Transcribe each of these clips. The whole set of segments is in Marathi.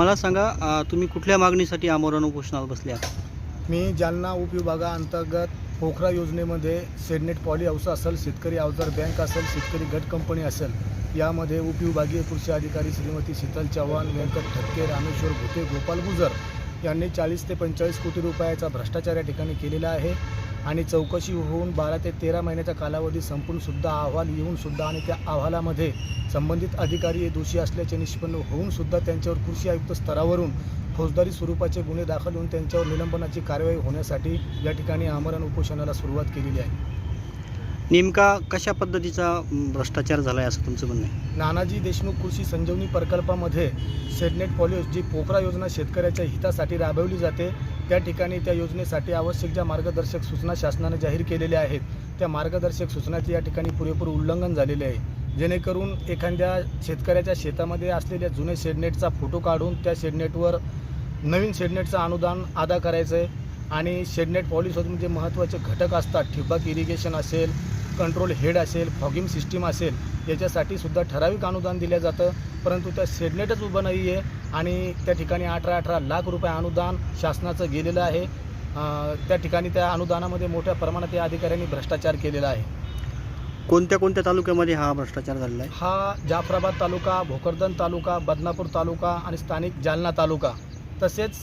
मला सांगा अ, तुम्ही कुठल्या मागणीसाठी आमरण उपोषणाला बसल्या मी जालना उपविभागाअंतर्गत पोखरा योजनेमध्ये सेडनेट पॉली हाऊस असेल शेतकरी अवजार बँक असेल शेतकरी गट कंपनी असेल यामध्ये उपविभागीय कृषी अधिकारी श्रीमती शीतल चव्हाण व्यंकट ठक्के रामेश्वर भुते गोपाल गुजर यांनी चाळीस ते पंचेचाळीस कोटी रुपयाचा भ्रष्टाचार या ठिकाणी केलेला आहे. आणि चौकशी होऊन बारा ते तेरा महिन्याचा कालावधी संपूनसुद्धा अहवाल येऊनसुद्धा आणि त्या अहवालामध्ये संबंधित अधिकारी हे दोषी असल्याचे निष्पन्न होऊनसुद्धा त्यांच्यावर कृषी आयुक्त स्तरावरून फौजदारी स्वरूपाचे गुन्हे दाखल होऊन त्यांच्यावर निलंबनाची कार्यवाही होण्यासाठी या ठिकाणी आमरण उपोषणाला सुरुवात केलेली आहे. नेमका कशा पद्धतीचा भ्रष्टाचार झाला आहे असं तुमचं म्हणणं आहे? नानाजी देशमुख कृषी संजीवनी प्रकल्पामध्ये सेडनेट पॉलिओस जी पोकरा योजना शेतकऱ्याच्या हितासाठी राबवली जाते त्या ठिकाणी त्या योजनेसाठी आवश्यक ज्या मार्गदर्शक सूचना शासनाने जाहीर केलेल्या आहेत त्या मार्गदर्शक सूचनाचे या ठिकाणी पुरेपूर उल्लंघन झालेले आहे. जेणेकरून एखाद्या शेतकऱ्याच्या शेतामध्ये असलेल्या जुने शेडनेटचा फोटो काढून त्या शेडनेटवर नवीन शेडनेटचं अनुदान अदा करायचं आहे आणि शेडनेट पॉलिसीमध्ये जे महत्त्वाचे घटक असतात ठिबक इरिगेशन असेल कंट्रोल हेड असेल फॉगिंग सिस्टीम असेल याच्यासाठी सुद्धा ठराविक अनुदान दिलं जातं. परंतु त्या शेडनेटच उभं नाही आहे आणि त्या ठिकाणी अठरा अठरा लाख रुपये अनुदान शासनाचं गेलेलं आहे. त्या ठिकाणी त्या अनुदानामध्ये मोठ्या प्रमाणात या अधिकाऱ्यांनी भ्रष्टाचार केलेला आहे. कोणत्या कोणत्या तालुक्यामध्ये हा भ्रष्टाचार झालेला आहे? हा जाफराबाद तालुका भोकरदन तालुका बदनापूर तालुका आणि स्थानिक जालना तालुका. तसेच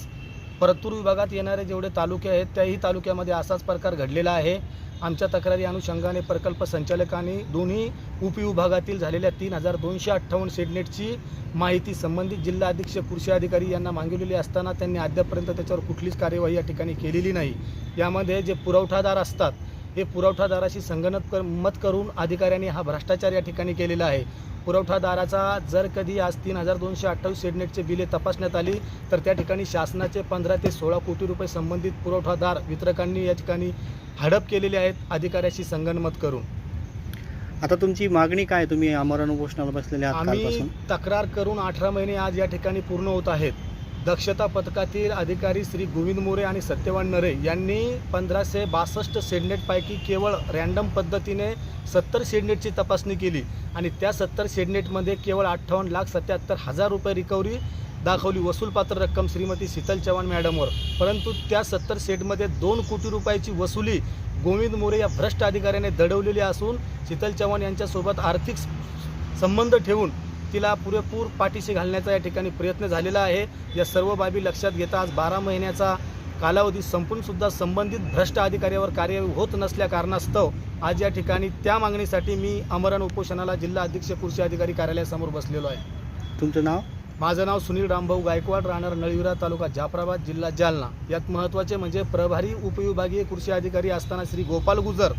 परतूर विभागात येणारे जेवढे तालुके आहेत त्याही तालुक्यामध्ये असाच प्रकार घडलेला आहे. आमच्या तक्रारी अनुषंगाने प्रकल्प संचालकांनी दोन्ही उपविभागातील झालेल्या तीन हजार दोनशे अठ्ठावन्न सेडनेटची माहिती संबंधित जिल्हा अधीक्षक कृषी अधिकारी यांना मागवलेली असताना त्यांनी अद्यापर्यंत त्याच्यावर कुठलीच कार्यवाही या ठिकाणी केलेली नाही. यामध्ये जे पुरवठादार असतात हे पुरवठादाराशी संगणक कर मत करून अधिकाऱ्यांनी हा भ्रष्टाचार या ठिकाणी केलेला आहे. पुरवठादाराचा जर कधी आज तीन हजार दोनशे अठ्ठावीस सेडनेटचे बिले तपासण्यात आली तर त्या ठिकाणी शासनाचे पंधरा ते सोळा कोटी रुपये संबंधित पुरवठादार वितरकांनी या ठिकाणी हडप केलेले आहेत अधिकाऱ्याशी संगनमत करून. आता तुमची मागणी काय तुम्ही आमरण उपोषणाला बसलेले आहात आम्ही तक्रार करून अठरा महिने आज या ठिकाणी पूर्ण होत आहेत. दक्षता पथकातील अधिकारी श्री गोविंद मोरे आणि सत्यवान नरे यांनी पंधराशे बासष्ट सेडनेटपैकी केवळ रँडम पद्धतीने सत्तर सेडनेटची तपासणी केली आणि त्या सत्तर शेडनेटमध्ये केवळ अठ्ठावन्न लाख सत्याहत्तर हजार रुपये रिकव्हरी दाखवली. वसूलपात्र रक्कम श्रीमती शीतल चव्हाण मॅडमवर. परंतु त्या सत्तर शेडमध्ये दोन कोटी रुपयाची वसुली गोविंद मोरे या भ्रष्ट अधिकाऱ्याने दडवलेली असून शीतल चव्हाण यांच्यासोबत आर्थिक संबंध ठेवून तिला पुरेपूर पाठीशी घालण्याचा या ठिकाणी प्रयत्न झालेला आहे. या सर्व बाबी लक्षात घेता आज बारा महिन्याचा कालावधी संपून सुद्धा संबंधित भ्रष्ट अधिकाऱ्यावर कार्यवाही होत नसल्या कारणास्तव आज या ठिकाणी त्या मागणीसाठी मी अमरण उपोषणाला जिल्हा अधीक्षक कृषी अधिकारी कार्यालयासमोर बसलेलो आहे. तुमचं नाव? माझं नाव सुनील रामभाऊ गायकवाड राहणार नळविरा तालुका जाफराबाद जिल्हा जालना. यात महत्त्वाचे म्हणजे प्रभारी उपविभागीय कृषी अधिकारी असताना श्री गोपाल गुजर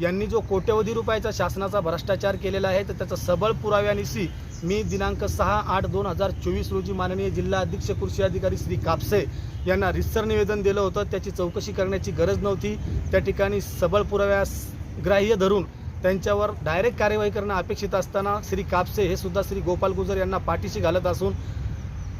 यांनी जो कोट्यवधी रुपयाचा शासनाचा भ्रष्टाचार केलेला आहे तर त्याचा सबळ पुराव्यानिशी मी दिनांक सहा आठ दोन हजार चोवीस रोजी माननीय जिल्हा अधीक्षक कृषी अधिकारी श्री कापसे यांना रिसर निवेदन दिलं होतं. त्याची चौकशी करण्याची गरज नव्हती. त्या ठिकाणी सबळ पुराव्यास ग्राह्य धरून त्यांच्यावर डायरेक्ट कार्यवाही करणं अपेक्षित असताना श्री कापसे हे सुद्धा श्री गोपाल गुजर यांना पाठीशी घालत असून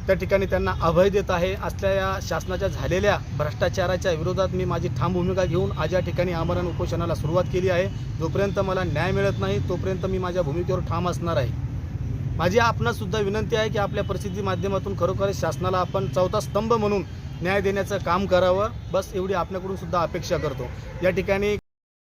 त्या ठिकाणी त्यांना अभय देत आहे. असल्या या शासनाच्या झालेल्या भ्रष्टाचाराच्या विरोधात मी माझी ठाम भूमिका घेऊन आज या ठिकाणी आमरण उपोषणाला सुरुवात केली आहे. जोपर्यंत मला न्याय मिळत नाही तोपर्यंत मी माझ्या भूमिकेवर ठाम असणार आहे. माझी आपणातसुद्धा विनंती आहे की आपल्या प्रसिद्धी माध्यमातून खरोखर शासनाला आपण चौथा स्तंभ म्हणून न्याय देण्याचं काम करावं. बस एवढी आपल्याकडून सुद्धा अपेक्षा करतो. या ठिकाणी